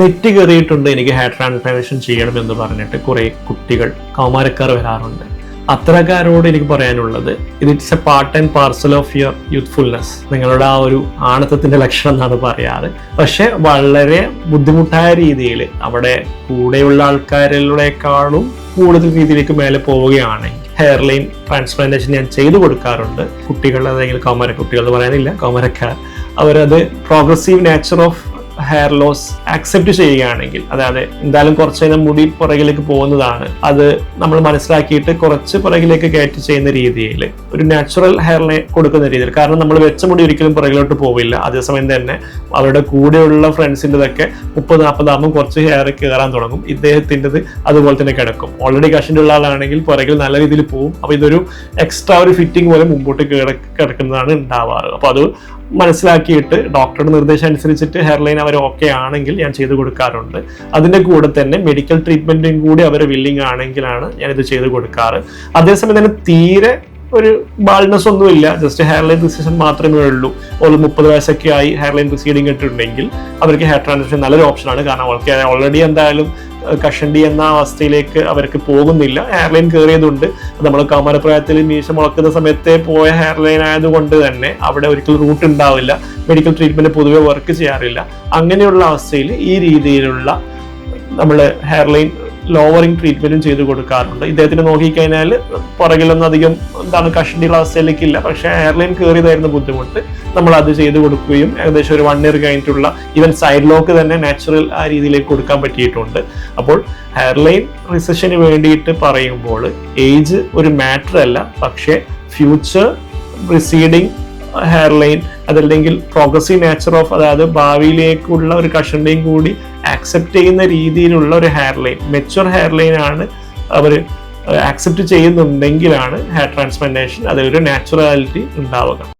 Net കയറിയിട്ടുണ്ട് എനിക്ക് hair transformation ചെയ്യണം എന്ന് പറഞ്ഞിട്ട് കുറേ കുട്ടികൾ കൗമാരക്കാർ വരാറുണ്ട്. അത്രക്കാരോട് എനിക്ക് പറയാനുള്ളത് ഇത് it's a part and parcel of your youthfulness നിങ്ങളുടെ ആ ഒരു ആണത്തത്തിന്റെ ലക്ഷണം എന്നാണ് പറയാറ്. പക്ഷെ വളരെ ബുദ്ധിമുട്ടായ രീതിയിൽ അവിടെ കൂടെയുള്ള ആൾക്കാരിലൂടെക്കാളും കൂടുതൽ രീതിയിലേക്ക് മേലെ പോവുകയാണെങ്കിൽ ഹെയർ ലൈൻ ട്രാൻസ്പ്ലാന്റേഷൻ ഞാൻ ചെയ്തു കൊടുക്കാറുണ്ട്. കുട്ടികൾ അല്ലെങ്കിൽ കൗമാര കുട്ടികൾ എന്ന് പറയാനില്ല കൗമാരക്കാർ അവരത് progressive nature of hair loss accept ചെയ്യുകയാണെങ്കിൽ അതായത് എന്തായാലും കുറച്ച് നേരം മുടി പുറകിലേക്ക് പോകുന്നതാണ് അത് നമ്മൾ മനസ്സിലാക്കിയിട്ട് കുറച്ച് പുറകിലേക്ക് കയറ്റി ചെയ്യുന്ന രീതിയിൽ ഒരു നാച്ചുറൽ ഹെയറിനെ കൊടുക്കുന്ന രീതിയിൽ. കാരണം നമ്മൾ വെച്ച മുടി ഒരിക്കലും പുറകിലോട്ട് പോവില്ല. അതേസമയം തന്നെ അവരുടെ കൂടെയുള്ള ഫ്രണ്ട്സിന്റെതൊക്കെ മുപ്പത് നാൽപ്പതാകുമ്പോൾ കുറച്ച് ഹെയർ കയറാൻ തുടങ്ങും. ഇദ്ദേഹത്തിന്റെത് അതുപോലെ തന്നെ കിടക്കും. ഓൾറെഡി കഷന്റെ ഉള്ള ആളാണെങ്കിൽ പുറകിൽ നല്ല രീതിയിൽ പോകും അപ്പോൾ ഇതൊരു എക്സ്ട്രാ ഒരു ഫിറ്റിംഗ് പോലെ മുമ്പോട്ട് കിടക്കുന്നതാണ് ഉണ്ടാവാറ്. അപ്പോൾ അത് മനസ്സിലാക്കിയിട്ട് ഡോക്ടറുടെ നിർദ്ദേശം അനുസരിച്ചിട്ട് ഹെയർലൈൻ അവർ ഓക്കെ ആണെങ്കിൽ ഞാൻ ചെയ്തു കൊടുക്കാറുണ്ട്. അതിന്റെ കൂടെ തന്നെ മെഡിക്കൽ ട്രീറ്റ്മെന്റും കൂടി അവർ വില്ലിങ് ആണെങ്കിലാണ് ഞാനിത് ചെയ്തു കൊടുക്കാറ്. അതേസമയം തന്നെ തീരെ ഒരു ബാൾനെസ് ഒന്നുമില്ല ജസ്റ്റ് ഹെയർലൈൻ ഡിസിഷൻ മാത്രമേ ഉള്ളൂ. ഒരു മുപ്പത് വയസ്സൊക്കെ ആയി ഹെയർലൈൻ റിസീഡിങ് ഇട്ടിട്ടുണ്ടെങ്കിൽ അവർക്ക് ഹെയർ ട്രാൻസ്ഫർ നല്ലൊരു ഓപ്ഷനാണ് കാരണം അവർക്ക് ഓൾറെഡി എന്തായാലും കഷണ്ടി എന്ന അവസ്ഥയിലേക്ക് അവർക്ക് പോകുന്നില്ല. ഹെയർലൈൻ ലൈൻ കയറിയതുകൊണ്ട് നമ്മൾ കൗമാരപ്രായത്തിൽ മീശ മുളക്കുന്ന സമയത്തെ പോയ ഹെയർലൈൻ ആയതുകൊണ്ട് തന്നെ അവിടെ ഒരിക്കലും റൂട്ട് ഉണ്ടാവില്ല. മെഡിക്കൽ ട്രീറ്റ്മെന്റ് പൊതുവെ വർക്ക് ചെയ്യാറില്ല. അങ്ങനെയുള്ള അവസ്ഥയിൽ ഈ രീതിയിലുള്ള നമ്മൾ ഹെയർ ലൈൻ ലോവറിങ് ട്രീറ്റ്മെന്റും ചെയ്തു കൊടുക്കാറുണ്ട്. ഇദ്ദേഹത്തിന് നോക്കിക്കഴിഞ്ഞാൽ പുറകിലൊന്നും അധികം എന്താണ് കഷണ്ടിയുള്ള അവസ്ഥയിലേക്കില്ല പക്ഷേ എയർലൈൻ കയറിയതായിരുന്നു ബുദ്ധിമുട്ട്. നമ്മൾ അത് ചെയ്തു കൊടുക്കുകയും ഏകദേശം ഒരു വൺ ഇയർ കഴിഞ്ഞിട്ടുള്ള ഈവൻ സൈഡ് ലോക്ക് തന്നെ നാച്ചുറൽ ആ രീതിയിലേക്ക് കൊടുക്കാൻ പറ്റിയിട്ടുണ്ട്. അപ്പോൾ എയർലൈൻ റിസഷന് വേണ്ടിയിട്ട് പറയുമ്പോൾ ഏജ് ഒരു മാറ്റർ അല്ല. പക്ഷേ ഫ്യൂച്ചർ റിസീഡിങ് ഹെയർലൈൻ അതല്ലെങ്കിൽ പ്രോഗ്രസീവ് നേച്ചർ ഓഫ് അതായത് ഭാവിയിലേക്കുള്ള ഒരു കഷണ്ടിയും കൂടി ആക്സെപ്റ്റ് ചെയ്യുന്ന രീതിയിലുള്ള ഒരു hair line mature hair line ആണ് അവർ ആക്സെപ്റ്റ് ചെയ്യുന്നുണ്ടെങ്കിലാണ് ഹെയർ ട്രാൻസ്പ്ലാന്റേഷൻ അതിലൊരു നാച്ചുറാലിറ്റി ഉണ്ടാവുക.